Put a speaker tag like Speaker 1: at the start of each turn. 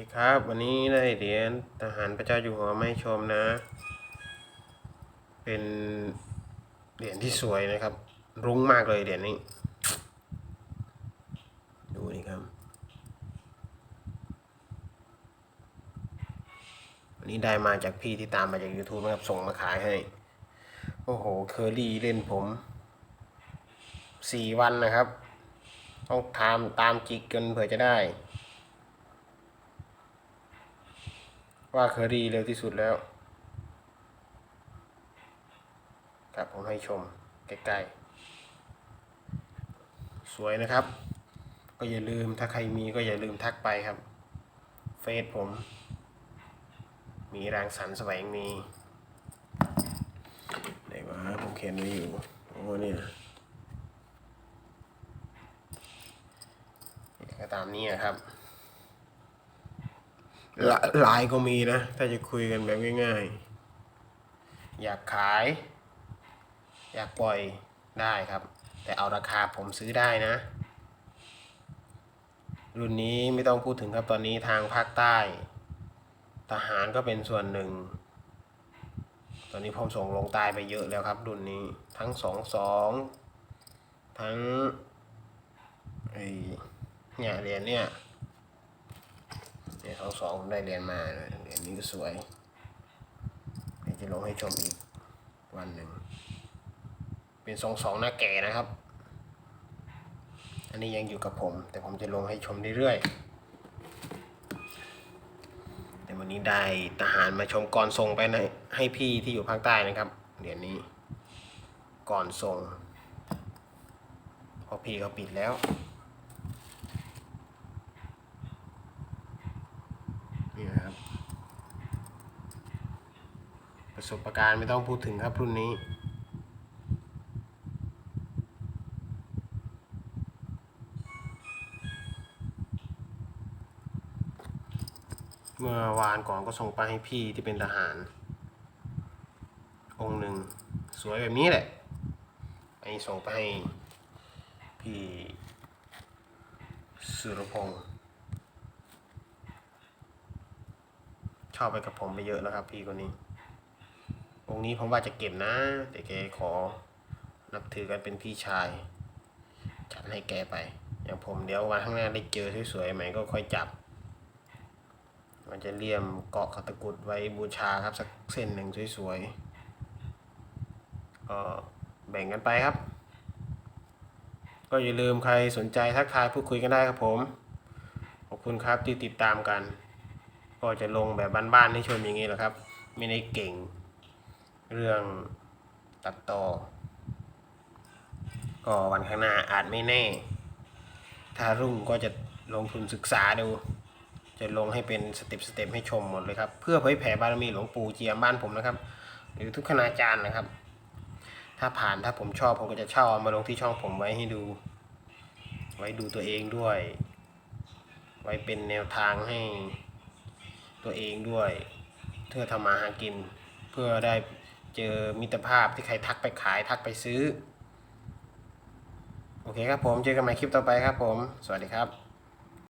Speaker 1: ดีครับ วันนี้ได้เหรียญทหารพระเจ้าอยู่หัวมาให้ชมนะ เป็นเหรียญที่สวยนะครับ รุ้งมากเลยเหรียญนี้ ดูนี่ครับวันนี้ได้มาจากพี่ที่ตามมาจาก YouTube นะครับ ส่งมาขายให้ โอ้โห เคอรี่เล่นผมสี่วันนะครับ ต้องตามตามจิกกันเผื่อจะได้ ว่าเคอรี่เร็วที่สุดแล้วครับผมให้ชมใกล้ๆ สวยนะครับ ก็อย่าลืมถ้าใครมีก็อย่าลืมทักไปครับ เฟซผม มีรางสรรค์แสวงมีไหนวะผมเขียนไว้อยู่ โอ้เนี่ยก็ตามนี้อะครับ ลาไลายก็มีนะ ถ้าจะคุยกันแบบง่ายๆ อยากขาย อยากปล่อยได้ครับ แต่เอาราคาผมซื้อได้นะ รุ่นนี้ไม่ต้องพูดถึงครับตอนนี้ทางภาคใต้ ทหารก็เป็นส่วนหนึ่ง ตอนนี้ผมส่งลงใต้ไปเยอะแล้วครับ รุ่นนี้ทั้งสองสองทั้งไอ้เนี่ยเหรียญเนี่ยเนี่ย สองสองผมได้เรียนมาเลยเหรียญนี้ก็สวยเดี๋ยวจะลงให้ชมอีกวันหนึ่ง เป็นสองสองหน้าแก่นะครับ อันนี้ยังอยู่กับผม แต่ผมจะลงให้ชมเรื่อยๆ แต่วันนี้ได้ทหารมาชมก่อนส่งไปในให้พี่ที่อยู่ภาคใต้นะครับ เหรียญนี้ก่อนส่งพอพี่เขาปิดแล้ว นี่นะครับ ประสบการณ์ไม่ต้องพูดถึงครับรุ่นนี้ เมื่อวานก่อนก็ส่งไปให้พี่ที่เป็นทหาร องค์หนึ่งสวยแบบนี้แหละไอ้ส่งไปให้พี่สุรพงษ์ชอบไปกับผมไปเยอะแล้วครับพี่คนนี้ องค์นี้ผมว่าจะเก็บนะ แต่แกขอนับถือกันเป็นพี่ชาย จัดให้แกไป อย่างผมเดี๋ยววันข้างหน้าได้เจอสวยๆใหม่ก็ค่อยจับ มันจะเลี่ยมเกาะขัตะกุดไว้บูชาครับสักเส้นหนึ่งสวยๆก็แบ่งกันไปครับ ก็อย่าลืมใครสนใจทักทายพูดคุยกันได้ครับผม ขอบคุณครับที่ติดตามกัน ก็จะลงแบบบ้านๆให้ชมอย่างนี้แหละครับ ไม่ได้เก่ง เรื่องตัดต่อ ก็วันข้างหน้าอาจไม่แน่ ถ้ารุ่งก็จะลงทุนศึกษาดู จะลงให้เป็นสเต็ปสเต็ปให้ชมหมดเลยครับ เพื่อเผยแผ่บารมีหลวงปู่เจียมบ้านผมนะครับ หรือทุกคณาจารย์นะครับ ถ้าผ่านถ้าผมชอบผมก็จะเช่าเอามาลงที่ช่องผมไว้ให้ดู ไว้ดูตัวเองด้วย ไว้เป็นแนวทางให้ตัวเองด้วย เพื่อทำมาหากินเพื่อได้ เจอมิตรภาพที่ใครทักไปขายทักไปซื้อ โอเคครับผม เจอกันใหม่คลิปต่อไปครับผม สวัสดีครับ